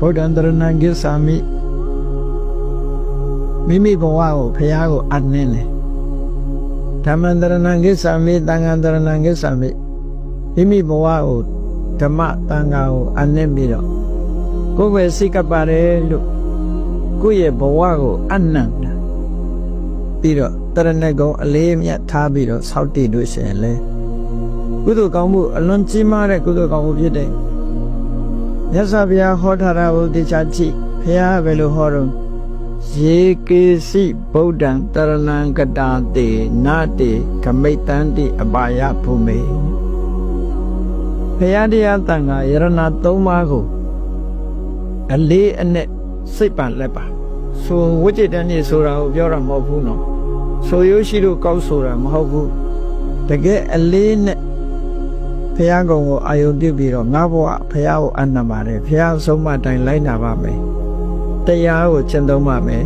ဗုဒ္ဓံတရဏံကိသာမိမိမိဘဝကိုဖះကိုအနှင်းတယ်ဓမ္မံတရဏံကိသာမိသံဃံတရဏံကိသာမိမိမိဘဝကိုဓမ္မသံဃာကိုအနှင်းပြီးတော့ကိုယ်ပဲစိတ်ကပ်ပါတယ်လို့ကိုယ့်ရဲ့ဘဝကိုအနှံ့တာပြီးတော့တရဏဂုံအလေးအမြတ်ထားပြီးတော့ဆောက်တည်လို့ရှိရင်လေကုသိုလ်ကောင်းမှုအလွန်ကြီးမားတဲ့ကုသိုလ်ကောင်းမှုဖြစ်တယ် မြတ်စွာဘုရားဟောထားတာကိုတရားကြည့်ဘုရားကဘယ်လိုဟောတော့ယေကေစီဗုဒ္ဓံတရဏံကတာတေနာတေခမိတ်တန္တိအပါယဘုမေဘုရားတရားတန်ခါယရဏသုံးပါးကိုအလေးအနက်စိတ်ပန်လက်ပါဆိုဝိจิตတန်းကြီးဆိုတာကိုပြောတာမဟုတ်ဘူးနော်ဆိုရိုးရှိလို့ကောက်ဆိုတာမဟုတ်ဘူးတကယ်အလေးနဲ့ ဘုရားကုံကိုအာယုံပြုပြီးတော့ငါဘဝဘုရားကိုအနံပါတယ်ဘုရားဆုံးမတိုင်းလိုက်နာပါမယ်တရားကိုကျင့်သုံးပါမယ်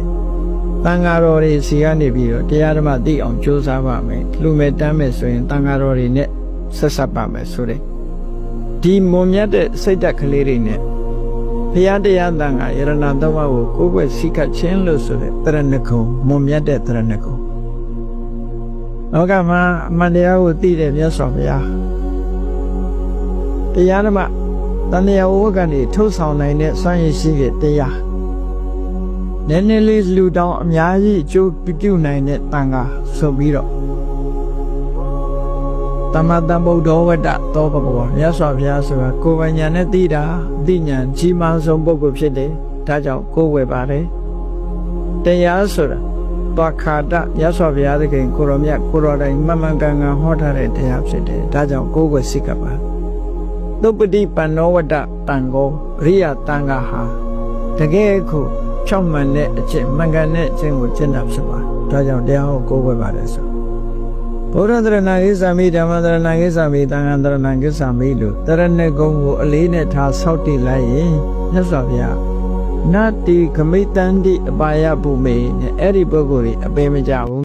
တန်ဃာတော်တွေစီကနေပြီးတော့တရားဓမ္မသိအောင်ကြိုးစားပါမယ်လူမဲ့တမ်းမယ်ဆိုရင်တန်ဃာတော်တွေနဲ့ဆက်ဆက်ပါမယ်ဆိုတဲ့ဒီမွန်မြတ်တဲ့စိတ်ဓာတ်ကလေးတွေနဲ့ဘုရားတရားတန်ခါယရဏသုံးပါးကိုကိုယ်ွယ်စိတ်ကချင်းလို့ဆိုတဲ့တရဏဂုံမွန်မြတ်တဲ့တရဏဂုံလောကမှာအမှန်တရားကိုသိတဲ့မြတ်စွာဘုရား တရားဓမ္မတန်တရားဝတ်ကနေထုတ်ဆောင်နိုင်တဲ့စွမ်းရည်ရှိတဲ့တရားနည်းနည်းလေးလူတောင်းအများကြီးအကျိုးပြုနိုင်တဲ့တန်ခါဆိုပြီးတော့တမတံဗုဒ္ဓဝတ္တသောဘဘောမြတ်စွာဘုရားဆိုတာကိုယ်ပိုင်ညာနဲ့သိတာအသိဉာဏ်ကြီးမားဆုံးပုဂ္ဂိုလ်ဖြစ်တယ်ဒါကြောင့်ကိုယ်ဝယ်ပါတယ်တရားဆိုတာသွားခါတမြတ်စွာဘုရားသခင်ကိုရောမြတ်ကိုရောတိုင်းမမှန်ကန်ကန်ဟောထားတဲ့တရားဖြစ်တယ်ဒါကြောင့်ကိုယ်ဝယ်စိတ်ကပ်ပါ သုပတိပန္နောဝတ္တတန်ကိုရိယတန်ခါဟာတကယ်ကိုဖြောင့်မှန်တဲ့အကျင့်မှန်ကန်တဲ့အကျင့်ကိုကျင့်တာဖြစ်ပါတယ်ဒါကြောင့်တရားကိုကိုယ်ဝယ်ပါတယ်ဆိုဘုရားတရဏဂိသမိဓမ္မတရဏဂိသမိသံဃာတရဏဂိသမိလို့တရဏဂုံကိုအလေးနဲ့ထားဆောက်တည်လိုက်ရင်မြတ်စွာဘုရားနတ္တိခမိတ္တန္တိအပါယဘုမေနဲ့အဲ့ဒီပုဂ္ဂိုလ်ကြီးအပေမကြဘူး